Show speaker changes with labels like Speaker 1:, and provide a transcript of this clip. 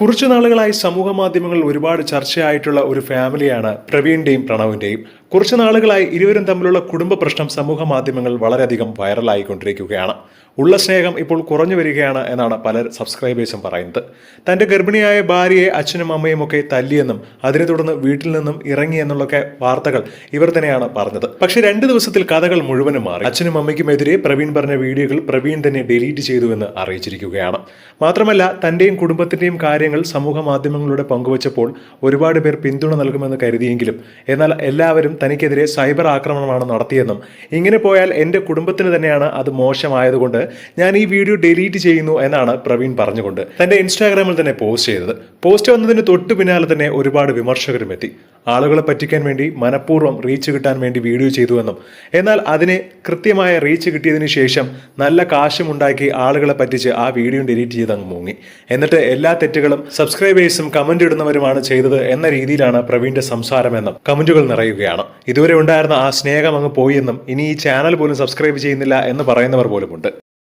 Speaker 1: കുറച്ചു നാളുകളായി സമൂഹ മാധ്യമങ്ങളിൽ ഒരുപാട് ചർച്ചയായിട്ടുള്ള ഒരു ഫാമിലിയാണ് പ്രവീണിന്റെയും പ്രണവിന്റെയും. കുറച്ചു നാളുകളായി ഇരുവരും തമ്മിലുള്ള കുടുംബ പ്രശ്നം സമൂഹ മാധ്യമങ്ങൾ വളരെയധികം വൈറലായിക്കൊണ്ടിരിക്കുകയാണ്. ഉള്ള സ്നേഹം ഇപ്പോൾ കുറഞ്ഞു വരികയാണ് എന്നാണ് പല സബ്സ്ക്രൈബേഴ്സും പറയുന്നത്. തന്റെ ഗർഭിണിയായ ഭാര്യയെ അച്ഛനും അമ്മയും ഒക്കെ തല്ലിയെന്നും അതിനെ തുടർന്ന് വീട്ടിൽ നിന്നും ഇറങ്ങി എന്നുള്ളൊക്കെ വാർത്തകൾ ഇവർ തന്നെയാണ് പറഞ്ഞത്. പക്ഷേ രണ്ട് ദിവസത്തിൽ കഥകൾ മുഴുവനും മാറി. അച്ഛനും അമ്മയ്ക്കുമെതിരെ പ്രവീൺ പറഞ്ഞ വീഡിയോകൾ പ്രവീൺ തന്നെ ഡിലീറ്റ് ചെയ്തുവെന്ന് അറിയിച്ചിരിക്കുകയാണ്. മാത്രമല്ല തന്റെയും കുടുംബത്തിന്റെയും കാര്യങ്ങൾ സമൂഹ മാധ്യമങ്ങളിലൂടെ പങ്കുവച്ചപ്പോൾ ഒരുപാട് പേർ പിന്തുണ നൽകുമെന്ന് കരുതിയെങ്കിലും എന്നാൽ എല്ലാവരും തനിക്കെതിരെ സൈബർ ആക്രമണമാണ് നടത്തിയെന്നും. ഇങ്ങനെ പോയാൽ എന്റെ കുടുംബത്തിന് തന്നെയാണ് അത് മോശമായതുകൊണ്ട് ഞാൻ ഈ വീഡിയോ ഡിലീറ്റ് ചെയ്യുന്നു എന്നാണ് പ്രവീൺ പറഞ്ഞുകൊണ്ട് തന്റെ ഇൻസ്റ്റാഗ്രാമിൽ തന്നെ പോസ്റ്റ് ചെയ്തത്. പോസ്റ്റ് വന്നതിന് തൊട്ടു പിന്നാലെ തന്നെ ഒരുപാട് വിമർശകരും എത്തി ആളുകളെ പറ്റിക്കാൻ വേണ്ടി മനഃപൂർവം റീച്ച് കിട്ടാൻ വേണ്ടി വീഡിയോ ചെയ്തുവെന്നും. എന്നാൽ അതിന് കൃത്യമായ റീച്ച് കിട്ടിയതിന് ശേഷം നല്ല കാശും ഉണ്ടാക്കി ആളുകളെ പറ്റിച്ച് ആ വീഡിയോ ഡിലീറ്റ് ചെയ്ത് അങ്ങ് മുങ്ങി. എന്നിട്ട് എല്ലാ തെറ്റുകളും സബ്സ്ക്രൈബേഴ്സും കമന്റ് ഇടുന്നവരുമാണ് ചെയ്തത് എന്ന രീതിയിലാണ് പ്രവീണിന്റെ സംസാരമെന്നും കമന്റുകൾ നിറയുകയാണ്. ഇതുവരെ ഉണ്ടായിരുന്ന ആ സ്നേഹം അങ്ങ് പോയി എന്നും ഇനി ഈ ചാനൽ പോലും സബ്സ്ക്രൈബ് ചെയ്യുന്നില്ല എന്ന് പറയുന്നവർ പോലുമുണ്ട്.